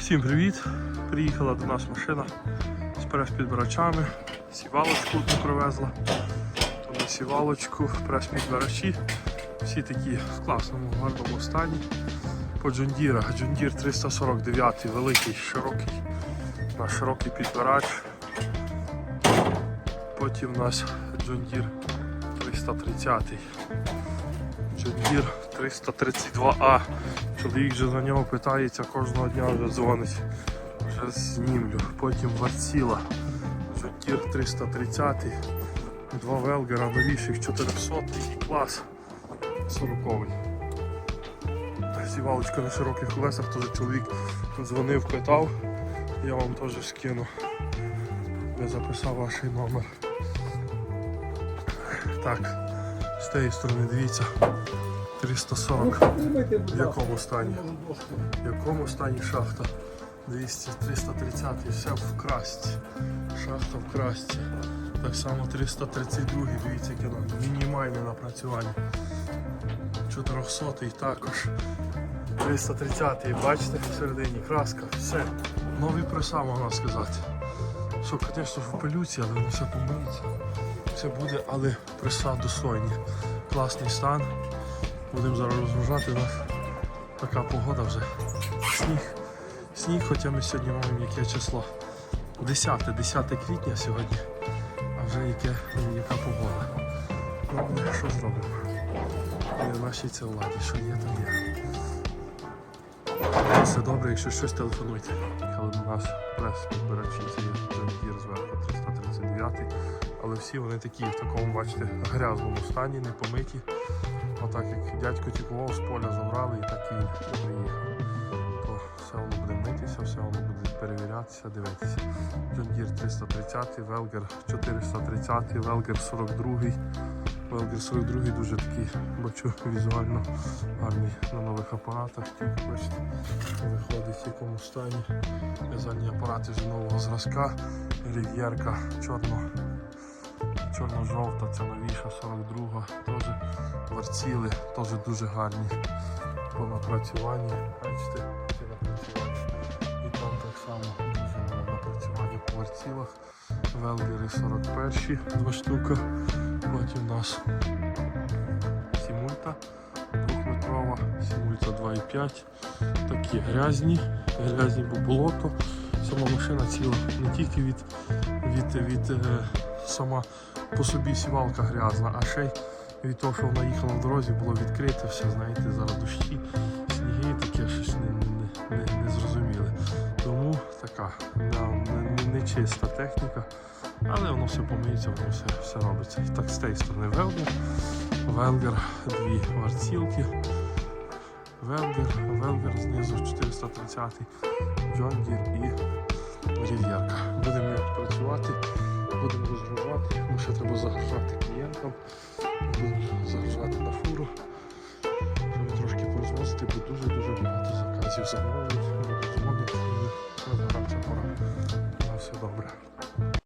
Всім привіт! Приїхала до нас машина з прес-підбирачами. Сівалочку тут привезла. Тому сівалочку, прес-підбирачі. Всі такі в класному, гарному стані. По Джундіра. Джундір 349 великий, широкий. На широкий підбирач. Потім у нас Джундір 330. Джундір 332А. Чоловік вже за нього питається, кожного дня вже дзвонить. Вже знімлю. Потім Варціла. Джундір 330. Два Велгера новіших 400 і клас 40 Сівалочка на широких колесах, теж чоловік дзвонив, питав. Я вам теж скину. Я записав ваш номер. Так, з тієї сторони дивіться. 340. В якому стані? В якому стані шахта? 200, 330, все в красті. Шахта в красті. Так само 332, дивіться, нам мінімальне напрацювання. 400 також. 330, бачите, всередині краска, все. Нові преса, можна сказати. Що, звісно, в пилюці, але воно все помиється. Все буде, але преса достойні. Класний стан. Будемо зараз розгружати. Нас така погода вже. Сніг. Сніг, хоча ми сьогодні маємо яке число. 10, 10 квітня сьогодні. А вже яке, яка погода. Ну, що зробимо? Ми в нашій це владі, що є, то є. Все добре, якщо щось телефонуйте. Але у нас прес підбирачі це є зверху 339. Але всі вони такі в такому, бачите, грязному стані, не помиті. Отак як дядько тікував з поля забрали і так і приїхав. То все воно буде митися, все воно буде перевірятися, дивитися. Джондір 330, Велгер 430, Велгер 42. Велгер 42 дуже такий, бачу, візуально гарний на нових апаратах. Тільки, Бачите, виходить в якому стані. В'язальні апарати вже нового зразка. Рів'єрка чорно чорно-жовта, це новіша 42 теж варціли, теж дуже гарні по напрацюванні. Бачите, ці напрацювання. І там так само дуже гарне напрацювання по варцілах. Велгери 41 два штука. Потім у нас Сімульта двохметрова, Сімульта 2,5. Такі грязні, грязні бо болото. Сама машина ціла не тільки від, від, від е, сама по собі сівалка грязна, а ще й від того, що вона їхала в дорозі, було відкрите все, знаєте, зараз дощі, сніги таке щось не, не, не, не зрозуміле. Тому така да, не, не, техніка, але воно все помиється, воно все, все робиться. Так з тієї сторони Велгер. Велгер, дві варцілки. Велгер, Велгер знизу 430, John і Рів'єрка. Будемо працювати, будемо розгружати. тому ще треба загружати клієнтам. Будемо загружати на фуру, щоб трошки порозвозити, бо дуже-дуже багато заказів замовлень.